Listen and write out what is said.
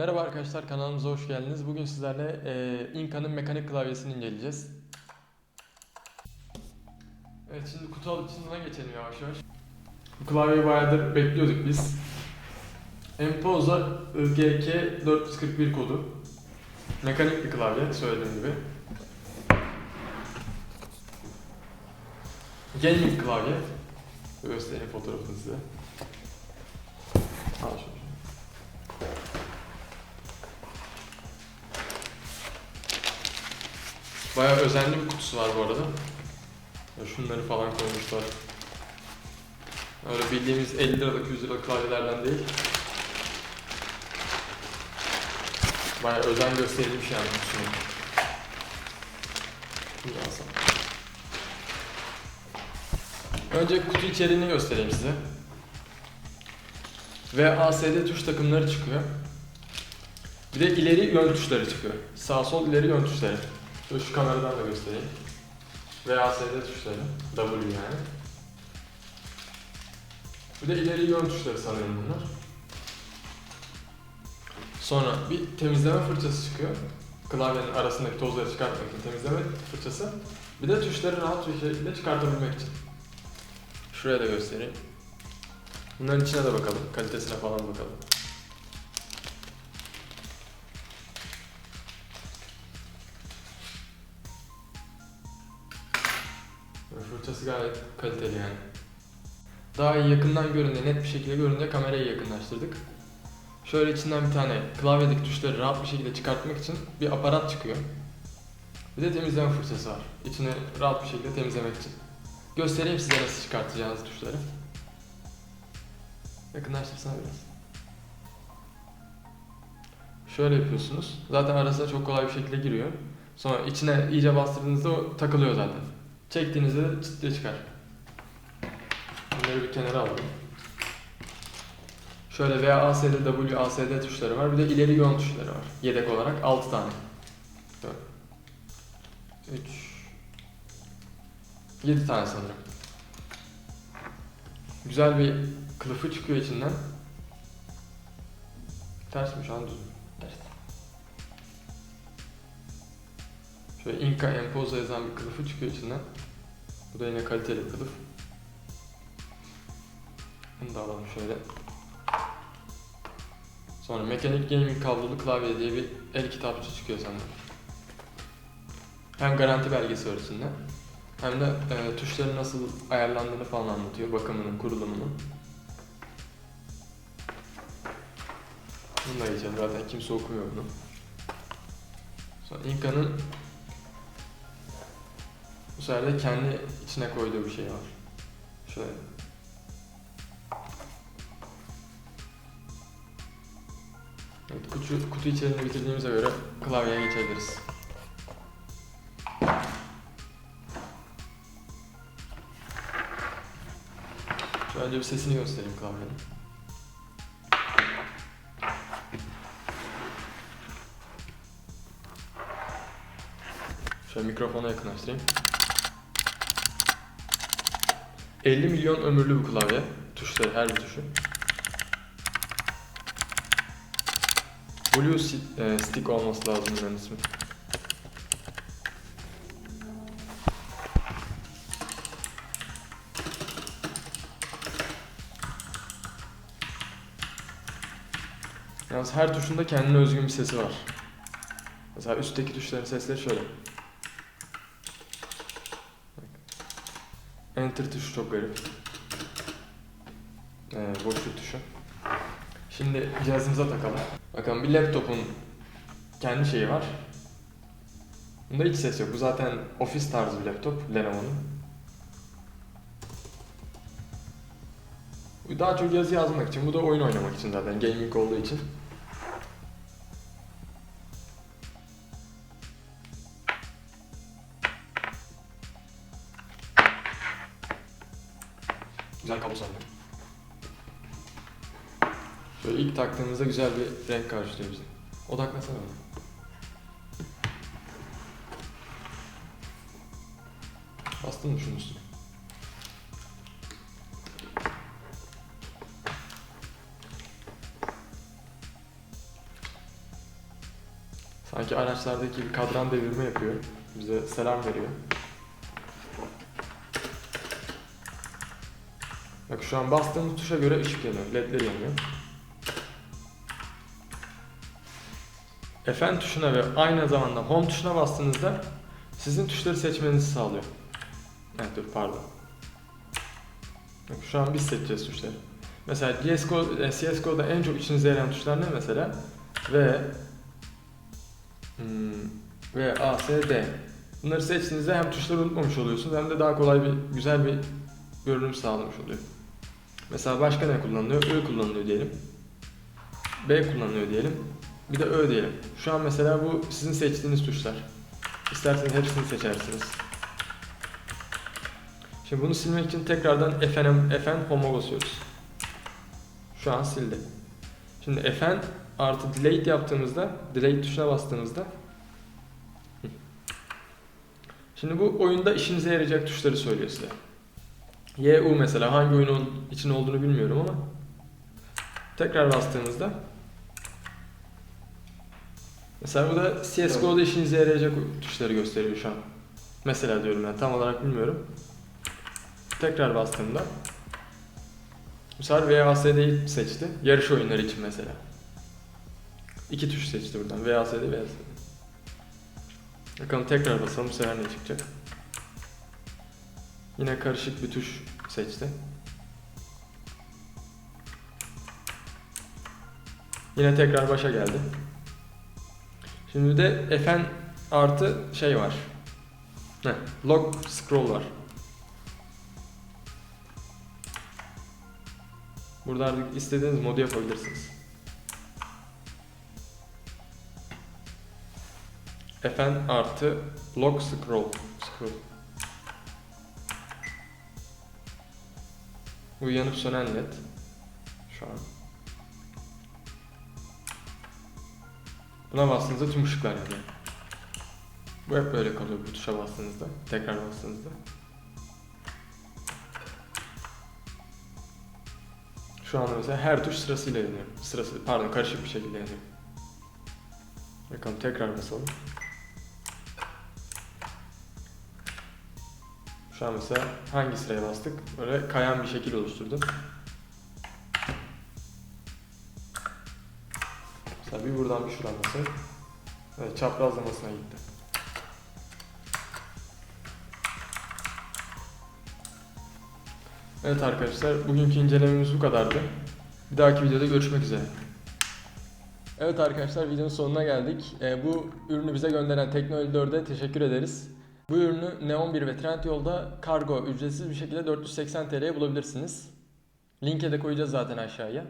arkadaşlar kanalımıza hoş geldiniz. Bugün sizlerle e, Inca'nın mekanik klavyesini inceleyeceğiz. Evet şimdi kutu açılımına geçelim yavaş yavaş. Bu klavyeyi bayağıdır bekliyorduk biz. Empoza IGK 441 kodu. Mekanik bir klavye söylediğim gibi. Gaming klavye. Göstereyim fotoğrafını size. Al şunu. Bayağı özenli bir kutusu var bu arada. Şunları falan koymuşlar. Öyle bildiğimiz 50 liralık 100 liralık klavyelerden değil. Bayağı özen gösterilmiş yani kutusuna. Alsam. Önce kutu içeriğini göstereyim size. Ve ASD tuş takımları çıkıyor. Bir de ileri yön tuşları çıkıyor. Sağ sol ileri yön tuşları. Şu kameradan da göstereyim. VASD tuşları. W yani. Bir de ileri yön tuşları sanırım bunlar. Sonra bir temizleme fırçası çıkıyor. Klavyenin arasındaki tozları çıkartmak için temizleme fırçası. Bir de tuşları rahat bir şekilde çıkartabilmek için. Şuraya da göstereyim. Bunların içine de bakalım. Kalitesine falan bakalım. Fırçası gayet kaliteli yani. Daha iyi yakından görünüyor, net bir şekilde görünüyor. Kamerayı yakınlaştırdık. Şöyle içinden bir tane klavyedeki tuşları rahat bir şekilde çıkartmak için bir aparat çıkıyor. Bir de temizleme fırçası var. İçini rahat bir şekilde temizlemek için. Göstereyim size nasıl çıkartacağınız tuşları. Yakınlaştırsana biraz. Şöyle yapıyorsunuz. Zaten arasına çok kolay bir şekilde giriyor. Sonra içine iyice bastırdığınızda o takılıyor zaten. Çektiğinizde de çıt diye çıkar. Bunları bir kenara alalım. Şöyle V, A, S, D, W, A, S, D tuşları var. Bir de ileri yön tuşları var. Yedek olarak 6 tane. 4 3 7 tane sanırım. Güzel bir kılıfı çıkıyor içinden. Ters mi şu an düz mü? Ters. Şöyle Inca Empoza yazan bir kılıfı çıkıyor içinden. Bu da yine kaliteli kılıf. Bunu da alalım şöyle. Sonra Mechanic Gaming kablolu klavye diye bir el kitapçı çıkıyor senden. Hem garanti belgesi içinde. Hem de e, tuşların nasıl ayarlandığını falan anlatıyor. Bakımının, kurulumunun. Bunu da geçelim zaten kimse okumuyor bunu. Sonra Inca'nın bu sefer de kendi içine koyduğu bir şey var. Şöyle. Evet, kutu, kutu içeriğini bitirdiğimize göre klavyeye geçebiliriz. Şöyle bir sesini göstereyim klavyenin. Şöyle mikrofona yakınlaştırayım. 50 milyon ömürlü bir klavye. Tuşları, her bir tuşu. Blue e, Stick olması lazım bunların ismi. Yalnız her tuşunda kendine özgün bir sesi var. Mesela üstteki tuşların sesleri şöyle. Enter tuşu çok garip. Ee, boşluk tuşu. Şimdi cihazımıza takalım. Bakın bir laptopun kendi şeyi var. Bunda hiç ses yok. Bu zaten ofis tarzı bir laptop Lenovo'nun. Daha çok yazı yazmak için, bu da oyun oynamak için zaten gaming olduğu için. Güzel kablo sandım. Şöyle ilk taktığımızda güzel bir renk karşılıyor bizi. Odaklasana bana. Bastın mı şunun üstüne? Sanki araçlardaki bir kadran devirme yapıyor. Bize selam veriyor. Bak şu an bastığımız tuşa göre ışık yanıyor. Ledler yanıyor. Fn tuşuna ve aynı zamanda Home tuşuna bastığınızda sizin tuşları seçmenizi sağlıyor. Evet dur pardon. Bak şu an biz seçeceğiz tuşları. Mesela CSGO, e, CSGO'da en çok işinize yarayan tuşlar ne mesela? V hmm, V, A, S, D. Bunları seçtiğinizde hem tuşları unutmamış oluyorsunuz hem de daha kolay bir güzel bir görünüm sağlamış oluyor. Mesela başka ne kullanılıyor? Ö kullanılıyor diyelim. B kullanılıyor diyelim. Bir de Ö diyelim. Şu an mesela bu sizin seçtiğiniz tuşlar. İsterseniz hepsini seçersiniz. Şimdi bunu silmek için tekrardan Fn, Fn Home'a basıyoruz. Şu an sildi. Şimdi Fn artı delete yaptığımızda, delete tuşuna bastığımızda. Şimdi bu oyunda işinize yarayacak tuşları söylüyor size. YU mesela hangi oyunun için olduğunu bilmiyorum ama tekrar bastığımızda mesela bu da CSGO'da işinize yarayacak tuşları gösteriyor şu an. Mesela diyorum ben tam olarak bilmiyorum. Tekrar bastığımda bu sefer VASD'yi seçti. Yarış oyunları için mesela. İki tuş seçti buradan. VASD, VASD. Bakalım tekrar basalım bu sefer ne çıkacak. Yine karışık bir tuş seçti. Yine tekrar başa geldi. Şimdi de Fn artı şey var. Ne? Log scroll var. Burada artık istediğiniz modu yapabilirsiniz. Fn artı log scroll. scroll. Bu yanıp sönen led. Şu an. Buna bastığınızda tüm ışıklar yanıyor. Bu hep böyle kalıyor bu tuşa bastığınızda. Tekrar bastığınızda. Şu anda mesela her tuş sırasıyla yanıyor. Sırası, pardon karışık bir şekilde yanıyor. Bakalım tekrar basalım. Şu an mesela hangi sıraya bastık? Böyle kayan bir şekil oluşturdu. Mesela bir buradan bir şuradan basayım. Evet çaprazlamasına gitti. Evet arkadaşlar bugünkü incelememiz bu kadardı. Bir dahaki videoda görüşmek üzere. Evet arkadaşlar videonun sonuna geldik. Ee, bu ürünü bize gönderen Tekno54'e teşekkür ederiz. Bu ürünü Neon 1 ve Trendyol'da kargo ücretsiz bir şekilde 480 TL'ye bulabilirsiniz. Linke de koyacağız zaten aşağıya.